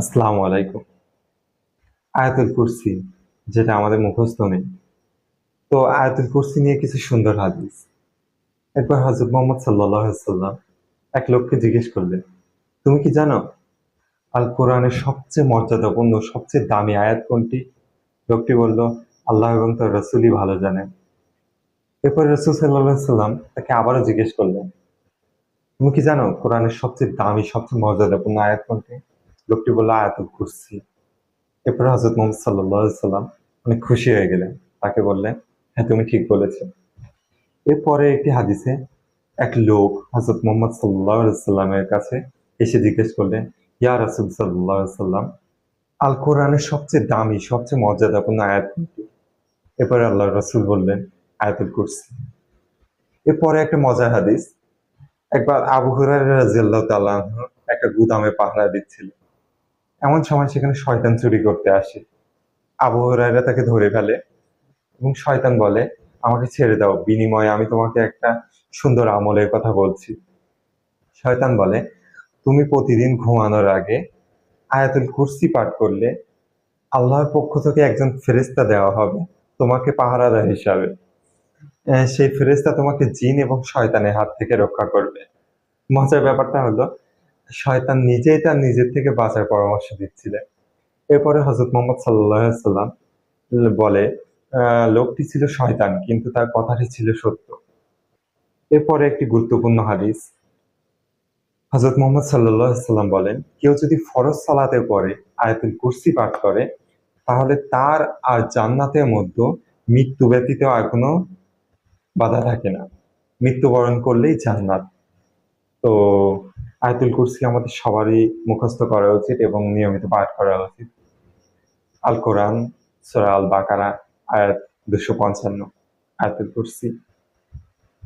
আসসালামু আলাইকুম। আয়াতুল কুরসি, যেটা আমাদের মুখস্থ নেই। তো আয়াতুল কুরসি নিয়ে কিছু সুন্দর হাদিস। একবার হজরত মোহাম্মদ সাল্লাহ সাল্লাম এক লোককে জিজ্ঞেস করলেন, তুমি কি জানো আল কোরআনের সবচেয়ে মর্যাদাপূর্ণ, সবচেয়ে দামি আয়াত কোনটি? লোকটি বলল, আল্লাহ এবং তার রসুলই ভালো জানেন। এরপর রসুল সাল্লাহ সাল্লাম তাকে আবারও জিজ্ঞেস করলেন, তুমি কি জানো কোরআনের সবচেয়ে দামি, সবচেয়ে মর্যাদাপূর্ণ আয়াত কোনটি? লোকটি বলল, আয়াতুল কুরসি। এরপর হজরত মোহাম্মদ সাল্লাহ সাল্লাম অনেক খুশি হয়ে গেলেন। তাকে বললেন হ্যাঁ তুমি ঠিক বলেছ। এরপরে একটি হাদিসে এক লোক হজরত মোহাম্মদ সাল্লাহ সাল্লামের কাছে এসে জিজ্ঞেস করলেন, ইয়া রাসুল সাল্লাহ সাল্লাম আল কোরআনের সবচেয়ে দামি, সবচেয়ে মর্যাদাপূর্ণ আয়াত এরপরে আল্লাহ রসুল বললেন, আয়াতুল কুরসি। এরপরে একটা মজার হাদিস, একবার আবু হুরায়রা রাদিয়াল্লাহু তাআলা আনহু একটা গুদামে পাহারা দিচ্ছিল। এমন সময় সেখানে শয়তান চুরি করতে আসে। আবু তাকে ধরে ফেলে এবং শয়তান বলে, আমাকে ছেড়ে দাও, বিনিময়ে আমি তোমাকে একটা সুন্দর আমলের কথা বলছি। শয়তান বলে, তুমি প্রতিদিন ঘুমানোর আগে আয়াতুল কুরসি পাঠ করলে আল্লাহর পক্ষ থেকে একজন ফেরেস্তা দেওয়া হবে, তোমাকে পাহারাদার হিসাবে। সেই ফেরেস্তা তোমাকে জিন এবং শয়তানের হাত থেকে রক্ষা করবে। মজার ব্যাপারটা হলো শয়তান নিজেই তার নিজের থেকে বাঁচার পরামর্শ দিচ্ছিলেন। এরপরে হজরত মোহাম্মদ সাল্লাম বলে লোকটি ছিল শয়তান, কিন্তু তার কথাটি ছিল সত্য। এরপরে একটি গুরুত্বপূর্ণ হাদিস। হজরত মোহাম্মদ সাল্লাম বলেন, কেউ যদি ফরজ সালাতে পরে আয়াতুল কুরসি পাঠ করে, তাহলে তার আর জান্নাতের মধ্যে মৃত্যু ব্যতীত আর কোনো বাধা থাকে না। মৃত্যুবরণ করলেই জান্নাত। তো আয়াতুল কুরসি আমাদের সবারই মুখস্থ করা উচিত এবং নিয়মিত পাঠ করা উচিত। আল কোরআন, সোরা আল বাকারা, আয়াত দুশো পঞ্চান্ন, আয়াতুল কুরসি।